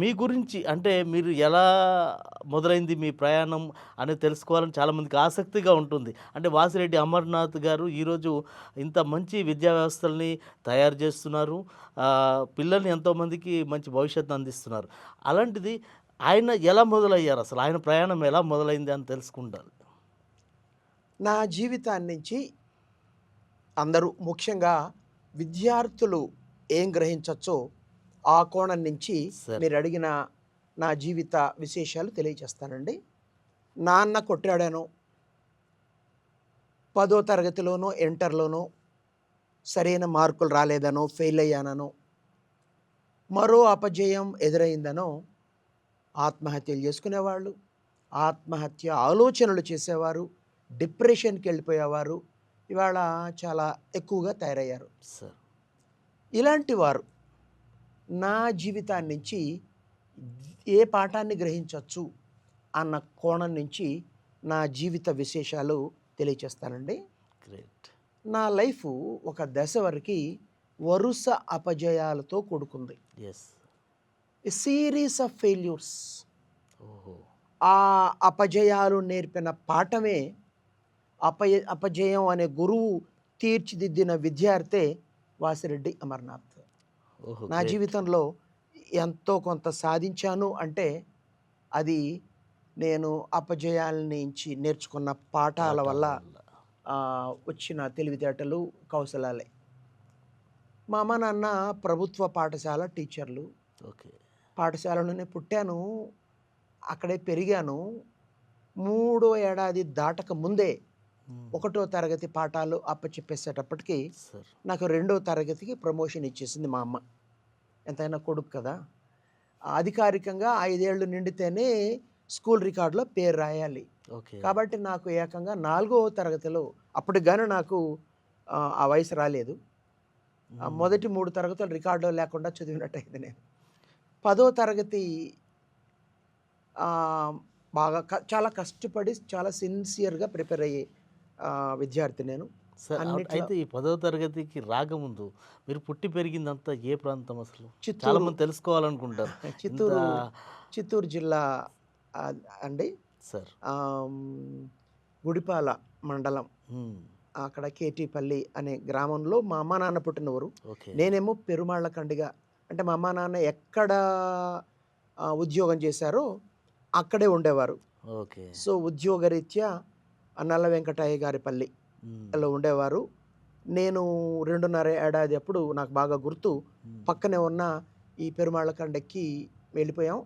మీ గురించి అంటే మీరు ఎలా మొదలైంది మీ ప్రయాణం అనేది తెలుసుకోవాలని చాలామందికి ఆసక్తిగా ఉంటుంది. అంటే వాసిరెడ్డి అమర్నాథ్ గారు ఈరోజు ఇంత మంచి విద్యా వ్యవస్థల్ని తయారు చేస్తున్నారు. పిల్లల్ని ఎంతోమందికి మంచి భవిష్యత్తు అందిస్తున్నారు. అలాంటిది ఆయన ఎలా మొదలయ్యారు? అసలు ఆయన ప్రయాణం ఎలా మొదలైంది అని తెలుసుకుంటారు. నా జీవితాన్ని నుంచి అందరూ ముఖ్యంగా విద్యార్థులు ఏం గ్రహించవచ్చో ఆ కోణం నుంచి. మీరు అడిగిన నా జీవిత విశేషాలు తెలియజేస్తానండి. నాన్న కొట్టాడాను పదో తరగతిలోనో ఇంటర్లోనో సరైన మార్కులు రాలేదనో ఫెయిల్ అయ్యాననో మరో అపజయం ఎదురైందనో ఆత్మహత్యలు చేసుకునేవాళ్ళు ఆత్మహత్య ఆలోచనలు చేసేవారు డిప్రెషన్కి వెళ్ళిపోయేవారు ఇవాళ చాలా ఎక్కువగా తయారయ్యారు. సార్. ఇలాంటి వారు నా జీవితాన్ని నుంచి ఏ పాఠాన్ని గ్రహించవచ్చు అన్న కోణం నుంచి నా జీవిత విశేషాలు తెలియచేస్తానండి. గ్రేట్ నా లైఫ్ ఒక దశ వరకు వరుస అపజయాలతో కూడుకుంది. ఎస్ సిరీస్ ఆఫ్ ఫెయిల్యూర్స్ ఓహో. ఆ అపజయాలు నేర్పిన పాఠమే అపయ అపజయం అనే గురువు తీర్చిదిద్దిన విద్యార్థే వాసిరెడ్డి అమర్నాథ్. నా. జీవితంలో ఎంతో కొంత సాధించాను అంటే అది నేను అపజయాల నుంచి నేర్చుకున్న పాఠాల వల్ల వచ్చిన తెలివితేటలు కౌశలాలే. మా అమ్మ నాన్న ప్రభుత్వ పాఠశాల టీచర్లు. ఓకే. పాఠశాలలోనే పుట్టాను. అక్కడే పెరిగాను. మూడో ఏడాది దాటక ముందే. ఒకటో తరగతి పాఠాలు అప్పచెప్పేసేటప్పటికి సార్. నాకు రెండో తరగతికి ప్రమోషన్ ఇచ్చేసింది మా అమ్మ. ఎంతైనా కొడుకు కదా. అధికారికంగా ఐదేళ్ళు నిండితేనే స్కూల్ రికార్డులో పేరు రాయాలి. ఓకే. కాబట్టి నాకు ఏకంగా నాలుగో తరగతిలో అప్పటికి గాను నాకు ఆ, వయసు రాలేదు. మొదటి మూడు తరగతులు రికార్డులో లేకుండా చదివినట్టయింది నేను. పదో తరగతి బాగా చాలా కష్టపడి చాలా సిన్సియర్గా ప్రిపేర్ అయ్యే విద్యార్థి నేను. సార్ అయితే ఈ పదవ తరగతికి రాకముందు మీరు పుట్టి పెరిగిందంతా ఏ ప్రాంతం అసలు? చాలా చిత్తూరు. మంది తెలుసుకోవాలనుకుంటారు. చిత్తూరు చిత్తూరు జిల్లా అండి. సార్. గుడిపాల మండలం. అక్కడ కేటీపల్లి అనే గ్రామంలో మా అమ్మ నాన్న పుట్టిన ఊరు ఓకే. నేనేమో పెరుమాళ్ళ కండిగా అంటే మా అమ్మ నాన్న ఎక్కడ ఉద్యోగం చేశారో అక్కడే ఉండేవారు. ఓకే. సో ఉద్యోగరీత్యా నల్ల వెంకటయ్య గారి పల్లి. లో ఉండేవారు. నేను రెండున్నర ఏడాది అప్పుడు నాకు బాగా గుర్తు. పక్కనే ఉన్న ఈ పెరుమాళ్ళ కండకి వెళ్ళిపోయాం.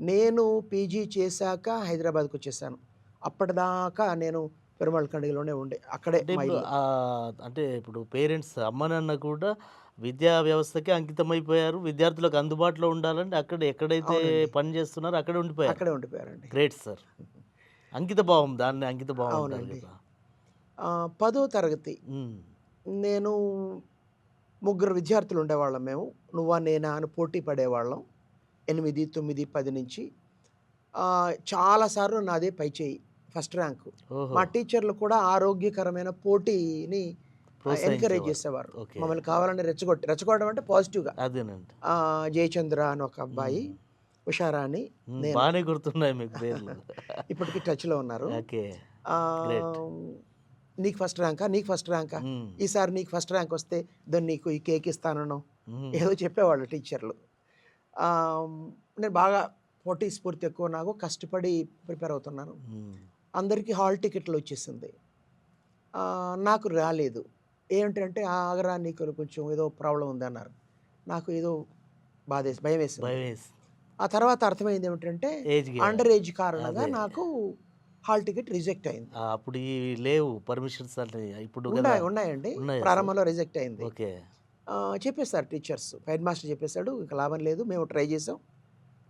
నేను పీజీ చేశాక హైదరాబాద్కి వచ్చేసాను. అప్పటిదాకా నేను పెరుమాళ్ళ కండిలోనే ఉండే. అక్కడే అంటే ఇప్పుడు పేరెంట్స్ అమ్మ నాన్న కూడా విద్యా వ్యవస్థకి అంకితమైపోయారు. విద్యార్థులకు అందుబాటులో ఉండాలంటే అక్కడ ఎక్కడైతే. పని చేస్తున్నారో అక్కడే ఉండిపోయారు. అక్కడే ఉండిపోయారండి. Great sir. అంకిత భావం దాన్ని అంకిత భావం అంటారు అవునండి. కదా ఆ, పదో తరగతి. నేను ముగ్గురు విద్యార్థులు ఉండేవాళ్ళం మేము. నువ్వా నేనా అని పోటీ పడేవాళ్ళం. ఎనిమిది తొమ్మిది పది నుంచి. చాలాసార్లు నాదే పై చేయి ఫస్ట్ ర్యాంకు. మా టీచర్లు కూడా ఆరోగ్యకరమైన పోటీని ఎంకరేజ్. చేసేవారు. మమ్మల్ని కావాలని రెచ్చగొట్టి రెచ్చగొట్టడం అంటే పాజిటివ్గా. అదేనండి. జయచంద్ర అని ఒక అబ్బాయి. ఉషారాణి. బాగానే గుర్తున్నాయి మీకు పేర్లు. ఇప్పటికీ టచ్లో ఉన్నారు. నీకు ఫస్ట్ ర్యాంకా నీకు ఫస్ట్ ర్యాంకా. ఈసారి నీకు ఫస్ట్ ర్యాంక్ వస్తే దాన్ని నీకు ఈ కేక్ ఇస్తానను. ఏదో చెప్పేవాళ్ళు టీచర్లు నేను బాగా పోటీ స్ఫూర్తి ఎక్కువ నాకు కష్టపడి ప్రిపేర్ అవుతున్నాను. అందరికీ హాల్ టికెట్లు వచ్చేసింది. నాకు రాలేదు. ఏంటంటే ఆగరా నీకు కొంచెం ఏదో ప్రాబ్లం ఉంది అన్నారు. నాకు ఏదో బాధేసి భయం వేసి ఆ తర్వాత అర్థమైంది ఏమిటంటే అండర్ ఏజ్ కారణంగా. నాకు హాల్ టికెట్ రిజెక్ట్ అయింది. అప్పుడు ఈ లేవు పర్మిషన్స్ ఇప్పుడు ఉన్నాయి ఉన్నాయండి? ప్రారంభంలో రిజెక్ట్ అయింది. ఓకే. ఆ, చెప్పేశారు టీచర్స్. హెడ్ మాస్టర్ చెప్పేశాడు ఇంకా లాభం లేదు మేము ట్రై చేసాం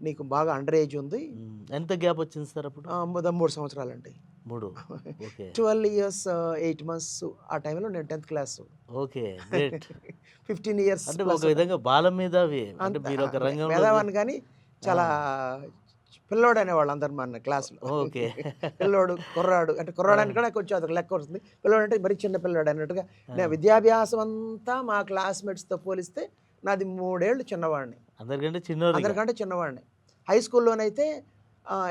నీకు బాగా అండర్ ఏజ్ ఉంది. ఎంత గ్యాప్ వచ్చింది సార్ అప్పుడు? మూడు సంవత్సరాలండి. మూడు. Okay. Twelve years eight months ఆ టైంలో నేను tenth class. Okay fifteen years అంటే ఒక విధంగా బాల మీద అంటే మీరు ఒక మేధావాన్ని కానీ చాలా పిల్లోడు అనేవాళ్ళు అందరు మన క్లాస్లో. ఓకే. పిల్లోడు కుర్రాడు అంటే కుర్రాడానికి కూడా కొంచెం అదొక లెక్క వస్తుంది. పిల్లోడు అంటే మరి చిన్న పిల్లోడు అన్నట్టుగా నేను విద్యాభ్యాసం అంతా మా క్లాస్మేట్స్తో పోలిస్తే నాది మూడేళ్ళు చిన్నవాడిని. అందరికంటే చిన్నోరు అందరికంటే చిన్నవాడిని. హై స్కూల్లోనైతే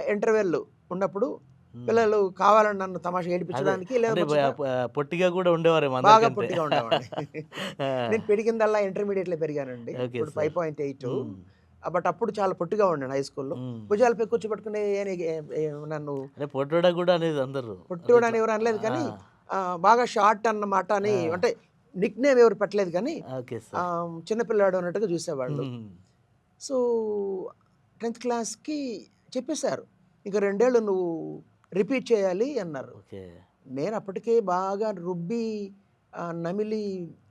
ఇంటర్వెల్ ఉన్నప్పుడు పిల్లలు కావాలని నన్ను తమాషా ఏడిపించడానికి పొట్టిగా కూడా ఉండేవారేమో బాగా. పొట్టిగా ఉండేవాడిని. నేను పెరిగిందల్లా ఇంటర్మీడియట్లో పెరిగానండి. ఇప్పుడు. Five point eight. బట్ అప్పుడు చాలా పొట్టిగా ఉండాను హై స్కూల్లో. భుజాలపై కూర్చోబెట్టుకుని నన్ను పొట్టోడా కూడా అనేది అందరూ. పొట్టివాడు అని ఎవరు అనలేదు కానీ బాగా షార్ట్ అన్నమాట అని. అంటే నిక్ నేమ్ ఎవరు పెట్టలేదు కానీ చిన్నపిల్లాడు అన్నట్టుగా చూసేవాళ్ళు. సో టెన్త్ క్లాస్కి చెప్పేశారు ఇంకా రెండేళ్ళు నువ్వు రిపీట్ చేయాలి అన్నారు. ఓకే. నేను అప్పటికే బాగా రుబ్బి నమిలి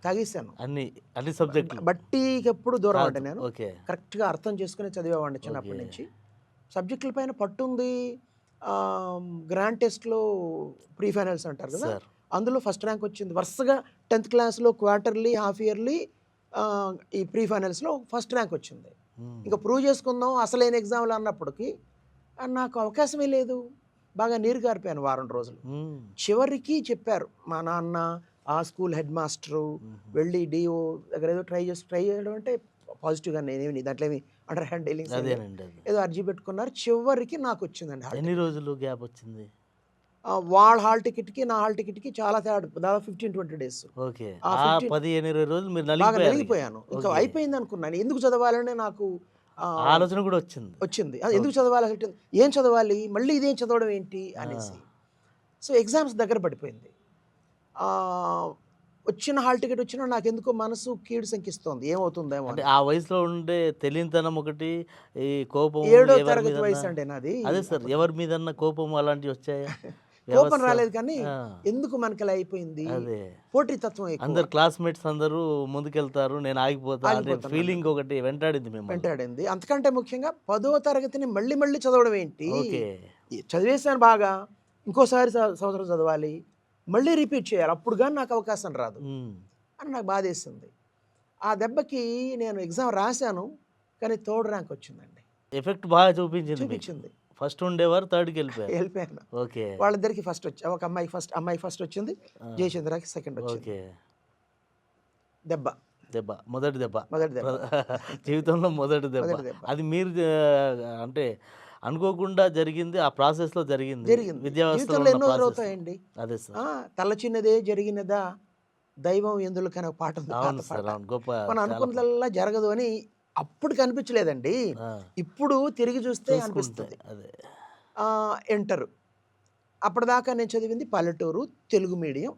తాగేశాను. అన్ని అన్ని సబ్జెక్టులు బట్టీకి ఎప్పుడు దూరం అంటే నేను. కరెక్ట్గా అర్థం చేసుకుని చదివేవాడిని చిన్నప్పటి. నుంచి. సబ్జెక్టుల పైన పట్టుంది గ్రాండ్ టెస్ట్లో ప్రీ ఫైనల్స్ అంటారు కదా. అందులో ఫస్ట్ ర్యాంక్ వచ్చింది. వరుసగా టెన్త్ క్లాస్లో క్వార్టర్లీ హాఫ్ ఇయర్లీ ఈ ప్రీ ఫైనల్స్లో ఫస్ట్ ర్యాంక్ వచ్చింది. ఇంకా ప్రూవ్ చేసుకుందాం అసలైన ఎగ్జామ్లు అన్నప్పటికీ నాకు అవకాశమే లేదు. బాగా నీరు గారిపోయాను వారం రోజులు. చివరికి చెప్పారు మా నాన్న ఆ స్కూల్ హెడ్ మాస్టరు. వెళ్ళి డిఓ దగ్గర ఏదో ట్రై చేసి ట్రై చేయడం అంటే పాజిటివ్గా నేనేమి దాంట్లో ఏమి అండర్ హ్యాండ్ డీలింగ్స్ ఏదో అర్జీ పెట్టుకున్నారు. చివరికి నాకు వచ్చిందండి ఎన్ని రోజులు గ్యాప్ వచ్చింది? వాళ్ళ హాల్ టికెట్కి నా హాల్ టికెట్కి చాలా తేడా దాదాపు ఫిఫ్టీన్ ట్వంటీ డేస్ ఓకే. ఆ ఆ 15 పదిహేను ఇరవై రోజులు మీరు బాగా. నలిగిపోయాను. ఇంకా. అయిపోయింది అనుకున్నాను. ఎందుకు చదవాలని నాకు ఆలోచన కూడా వచ్చింది. వచ్చింది. అది ఎందుకు చదవాలి? అసలు ఏం చదవాలి? మళ్ళీ ఇదేం చదవడం ఏంటి? అనేసి. సో ఎగ్జామ్స్ దగ్గర పడిపోయింది. వచ్చిన హాల్ టికెట్ వచ్చినా నాకు ఎందుకో మనసు కీడు శంకిస్తోంది. ఏమవుతుందేమో అంటే. ఆ వయసులో ఉండే తెలియనితనం ఒకటి ఈ కోపం ఏడో తరగతి వయసు అండి నాది. అదే సార్ ఎవరి మీదన్నా కోపం అలాంటివి వచ్చాయా? కోపం రాలేదు కానీ ఎందుకు మనకి ఇలా అయిపోయింది? అదే. పోటీతత్వం ఎక్కువ. అందరు క్లాస్మేట్స్ అందరూ ముందుకెళ్తారు నేను ఆగిపోతా ఆగిపోతాను. ఫీలింగ్ ఒకటి వెంటాడింది మిమ్మల్ని. వెంటాడింది. అంతకంటే ముఖ్యంగా పదో తరగతిని మళ్ళీ మళ్ళీ చదవడం ఏంటి? చదివేశాను బాగా ఇంకోసారి సంవత్సరం చదవాలి మళ్ళీ రిపీట్ చేయాలి. అప్పుడు కానీ నాకు అవకాశం రాదు. అని నాకు బాధేసింది. ఆ దెబ్బకి నేను ఎగ్జామ్ రాశాను కానీ థర్డ్ ర్యాంక్ వచ్చిందండి. ఎఫెక్ట్ బాగా చూపించింది. చూపించింది. ఫస్ట్ ఉండేవారు థర్డ్కి వెళ్ళిపోయారు. వెళ్ళిపోయాను. ఓకే. వాళ్ళిద్దరికి ఫస్ట్ వచ్చి ఒక అమ్మాయి ఫస్ట్ అమ్మాయి ఫస్ట్ వచ్చింది జయచంద్రకి సెకండ్ వచ్చింది. ఓకే. దెబ్బ. దెబ్బ. మొదటి దెబ్బ. మొదటి దెబ్బ. జీవితంలో మొదటి దెబ్బ. అది మీరు అంటే అనుకోకుండా జరిగింది ఆ ప్రాసెస్లో జరిగింది. జరిగింది. విద్యా వ్యవస్థలో జీవితంలో ఉన్న ఎన్నో. ఎదురవుతాయండి అదే సార్. తల చిన్నదే జరిగినదా దైవం ఎందులకనే ఒక పాట గొప్ప మనం అనుకున్నదల్లా జరగదు అని అప్పుడు కనిపించలేదండి. ఇప్పుడు తిరిగి చూస్తే అనిపిస్తుంది. అదే. ఎంటర్. అప్పటిదాకా నేను చదివింది పల్లెటూరు తెలుగు మీడియం.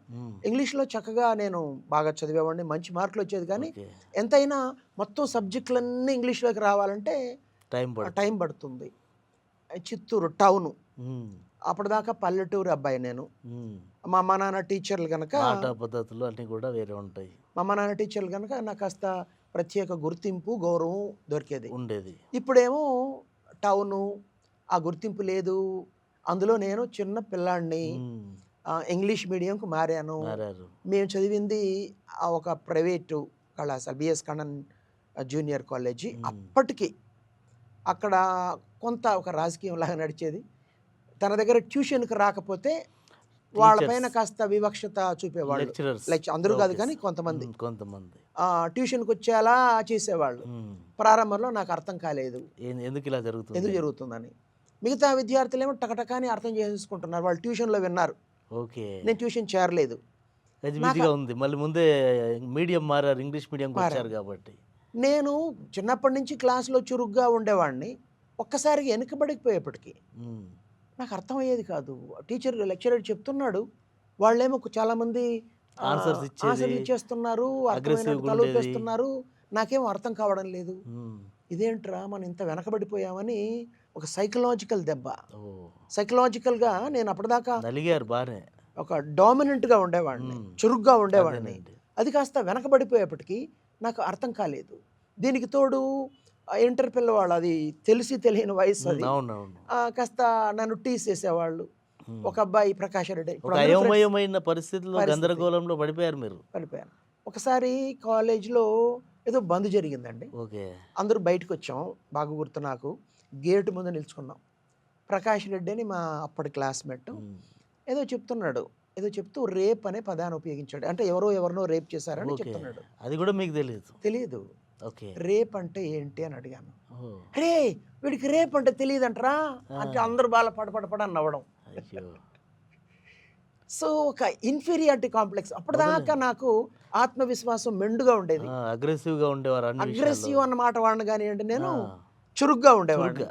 ఇంగ్లీష్లో చక్కగా నేను బాగా చదివేవాడిని మంచి మార్కులు వచ్చేది కానీ. ఎంతైనా మొత్తం సబ్జెక్టులన్నీ ఇంగ్లీష్లోకి రావాలంటే టైం టైం పడుతుంది. చిత్తూరు టౌను. అప్పటిదాకా పల్లెటూరు అబ్బాయి నేను. మా అమ్మ నాన్న టీచర్లు కనుక పద్ధతులు అన్నీ కూడా వేరే ఉంటాయి. మా అమ్మ నాన్న టీచర్లు కనుక నాకు కాస్త ప్రత్యేక గుర్తింపు గౌరవం దొరికేది. ఉండేది. ఇప్పుడేమో టౌను ఆ గుర్తింపు లేదు. అందులో నేను చిన్న పిల్లాడిని ఇంగ్లీష్ మీడియంకు మారాను. మేము చదివింది ఆ ఒక ప్రైవేటు కళాశాల బిఎస్ కണ്ണన్ జూనియర్ కాలేజీ. అప్పటికి. అక్కడ కొంత ఒక రాజకీయం లాగా నడిచేది. తన దగ్గర ట్యూషన్కి రాకపోతే వాళ్ళపైన. కాస్త వివక్షత చూపేవాళ్ళు. లైక్ అందరూ కాదు కానీ కొంతమంది. కొంతమంది. ట్యూషన్కి వచ్చేలా చేసేవాళ్ళు. ప్రారంభంలో నాకు అర్థం కాలేదు. ఎందుకు ఇలా జరుగుతుంది? ఎందుకు జరుగుతుందని. మిగతా విద్యార్థులు ఏమో టకటకాని అర్థం చేసేసుకుంటున్నారు. వాళ్ళు ట్యూషన్లో విన్నారు. ఓకే. నేను ట్యూషన్ చేరలేదు. ఉంది. మళ్ళీ ముందే మీడియం మారారు ఇంగ్లీష్ మారారు. వచ్చారు కాబట్టి. నేను చిన్నప్పటి నుంచి క్లాస్లో చురుగ్గా ఉండేవాడిని. ఒక్కసారిగా వెనుకబడిపోయేప్పటికి ఉమ్, నాకు అర్థమయ్యేది కాదు. టీచర్ లెక్చరర్ చెప్తున్నాడు. వాళ్ళేమో చాలామంది ఆ, Answers ఇచ్చేది, answers ఇచ్చేస్తున్నారు తలూపేస్తున్నారు. నాకేమో అర్థం కావడం లేదు. ఇదేంట్రా మనం ఇంత వెనకబడిపోయామని ఒక సైకలాజికల్ దెబ్బ. సైకలాజికల్గా నేను అప్పటిదాకా నలిగారు బాగానే ఒక డామినెంట్గా ఉండేవాడిని. చురుగ్గా ఉండేవాడిని. అది కాస్త వెనకబడిపోయేప్పటికీ నాకు అర్థం కాలేదు. దీనికి తోడు ఇంటర్ పిల్లవాళ్ళు అది తెలిసి తెలియని వయసు అది. కాస్త నన్ను టీస్ చేసేవాళ్ళు. ఒక అబ్బాయి ప్రకాష్ రెడ్డి అయోమయమైన పరిస్థితిలో పరిస్థితి. గందరగోళంలో పడిపోయారు మీరు. పడిపోయాను. ఒకసారి కాలేజ్లో ఏదో బంద్ జరిగిందండి. ఓకే. అందరూ బయటకు వచ్చాం బాగా గుర్తు నాకు. గేటు ముందు నిల్చుకున్నాం. ప్రకాష్ రెడ్డి అని మా అప్పటి క్లాస్మేట్. ఏదో చెప్తున్నాడు. ఏదో చెప్తూ రేప్ అనే పదాన్ని ఉపయోగించాడు. అంటే ఎవరో ఎవరినో రేప్ చేశారని చెప్తున్నాడు. అది కూడా మీకు తెలియదు తెలియదు ఓకే. రేప్ అంటే ఏంటి అని అడిగాను. ఓ. రే వీడికి రేప్ అంటే తెలియదంటరా అంటే అందరూ బాగా పడపడపడ నవ్వడం. సో ఒక ఇన్ఫీరియారిటీ కాంప్లెక్స్ అప్పటిదాకా నాకు ఆత్మవిశ్వాసం మెండుగా ఉండేది. అగ్రెసివ్గా ఉండేవారు అగ్రెసివ్ అన్న మాట వాడిని కానివ్వండి నేను. చురుగ్గా ఉండేవాడిని.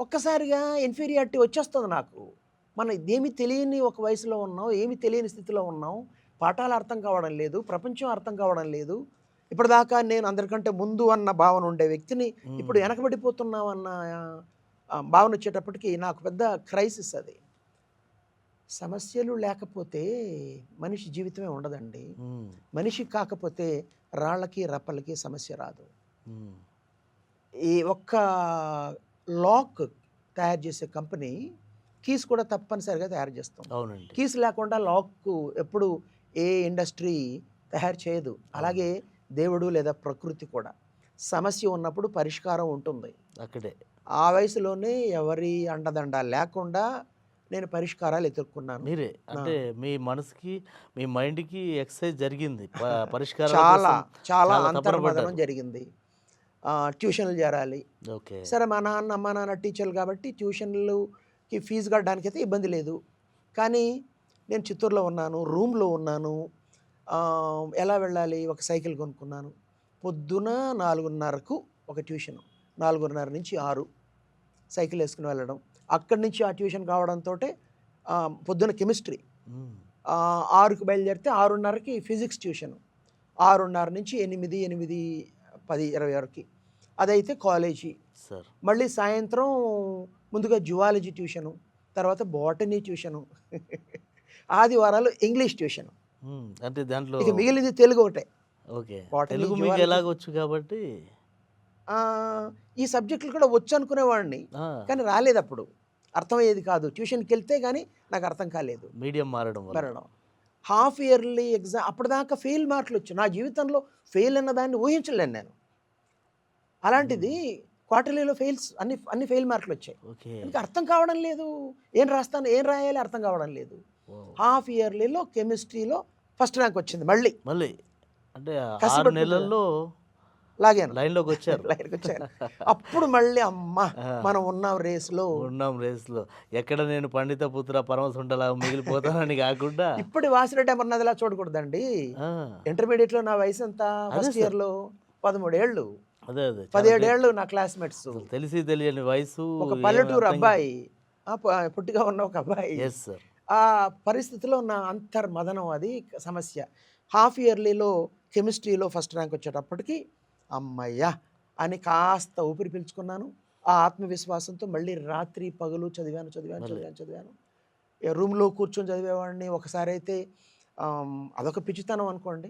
ఒక్కసారిగా ఇన్ఫీరియారిటీ వచ్చేస్తుంది నాకు. మనం ఏమి తెలియని ఒక వయసులో ఉన్నాం ఏమి తెలియని స్థితిలో ఉన్నాం పాఠాలు అర్థం కావడం లేదు ప్రపంచం అర్థం కావడం లేదు ఇప్పటిదాకా నేను అందరికంటే ముందు అన్న భావన ఉండే వ్యక్తిని. ఇప్పుడు వెనకబడిపోతున్నాం అన్న భావన వచ్చేటప్పటికి నాకు పెద్ద క్రైసిస్ అది సమస్యలు లేకపోతే మనిషి జీవితమే ఉండదండి. మనిషి కాకపోతే రాళ్ళకి రప్పలకి సమస్య రాదు. ఈ ఒక్క లాక్ తయారు చేసే కంపెనీ కీస్ కూడా తప్పనిసరిగా తయారు చేస్తాం. అవునండి. కీస్ లేకుండా లాక్ ఎప్పుడు ఏ ఇండస్ట్రీ తయారు చేయదు. అలాగే దేవుడు లేదా ప్రకృతి కూడా. సమస్య ఉన్నప్పుడు పరిష్కారం ఉంటుంది. అక్కడే. ఆ వయసులోనే ఎవరి అండదండ లేకుండా నేను పరిష్కారాలు ఎదుర్కొన్నాను. మీరే. అంటే మీ మనసుకి మీ మైండ్కి ఎక్సర్సైజ్ జరిగింది. పరిష్కారం చాలా చాలా అంతర్మదనం. జరిగింది. ట్యూషన్లు చేరాలి. ఓకే. సరే మా నాన్న అమ్మ నాన్న టీచర్లు కాబట్టి ట్యూషన్లుకి ఫీజు కట్టడానికి అయితే ఇబ్బంది లేదు. కానీ నేను చిత్తూరులో ఉన్నాను రూమ్లో ఉన్నాను ఎలా వెళ్ళాలి ఒక సైకిల్ కొనుక్కున్నాను. పొద్దున నాలుగున్నరకు ఒక ట్యూషన్ నాలుగున్నర నుంచి ఆరు సైకిల్ వేసుకుని వెళ్ళడం. అక్కడి నుంచి ఆ ట్యూషన్ కావడంతో పొద్దున కెమిస్ట్రీ. ఆరుకు బయలుదేరితే ఆరున్నరకి ఫిజిక్స్ ట్యూషన్. ఆరున్నర నుంచి ఎనిమిది ఎనిమిది పది ఇరవై వరకు. అదైతే కాలేజీ. సార్. మళ్ళీ సాయంత్రం ముందుగా జువాలజీ ట్యూషను తర్వాత బాటనీ ట్యూషను ఆదివారాలు ఇంగ్లీష్ ట్యూషన్. అంటే దాంట్లో ఇక మిగిలింది తెలుగు ఒకటే. ఓకే. తెలుగు మీకు. ఎలాగొచ్చు కాబట్టి? ఈ సబ్జెక్టులు కూడా వచ్చు అనుకునేవాడిని కానీ రాలేదు అప్పుడు అర్థమయ్యేది కాదు. ట్యూషన్కి వెళ్తే కానీ నాకు అర్థం కాలేదు. మీడియం మారడం మరణం హాఫ్ ఇయర్లీ ఎగ్జామ్ అప్పటిదాకా ఫెయిల్ మార్కులు వచ్చాయి నా జీవితంలో ఫెయిల్ అన్న దాన్ని ఊహించలేను నేను. అలాంటిది క్వార్టర్లీలో ఫెయిల్స్ అన్ని అన్ని ఫెయిల్ మార్కులు వచ్చాయి. ఓకే. ఇంకా అర్థం కావడం లేదు? ఏం రాస్తాను ఏం రాయాలి అర్థం కావడం లేదు. హాఫ్ ఇయర్లీలో కెమిస్ట్రీలో ఫస్ట్ ర్యాంక్ వచ్చింది మళ్ళీ. మళ్ళీ. అంటే ఆరు నెలల్లో లాగాను. లైన్లోకి వచ్చారు. లైన్కి వచ్చాను. అప్పుడు మళ్ళీ అమ్మ. మనం ఉన్నాం రేస్లో. ఉన్నాం రేస్లో. ఎక్కడ నేను పండిత పుత్ర పరమసుండలా మిగిలిపోతానని కాకుండా ఇప్పుడు వాసిరెడ్డి అమర్నాథ్లా చూడకూడదండి. ఆ, ఇంటర్మీడియట్లో నా వయసు ఎంత? ఫస్ట్. ఇయర్లో పదమూడేళ్ళు. అదే అదే. పదిహేడేళ్ళు నా క్లాస్మేట్స్ తెలిసి తెలియని వయసు ఒక పల్లెటూరు అబ్బాయి పుట్టిగా ఉన్న ఒక అబ్బాయి. ఎస్ సార్ ఆ పరిస్థితిలో నా అంతర్మదనం అది సమస్య. హాఫ్ ఇయర్లీలో కెమిస్ట్రీలో ఫస్ట్ ర్యాంక్ వచ్చేటప్పటికి అమ్మయ్యా! అని కాస్త ఊపిరి పీల్చుకున్నాను. ఆ ఆత్మవిశ్వాసంతో మళ్ళీ రాత్రి పగలు చదివాను చదివాను. చదివాను చదివాను. రూమ్లో కూర్చొని చదివేవాడిని. ఒకసారి అయితే అదొక పిచ్చితనం అనుకోండి.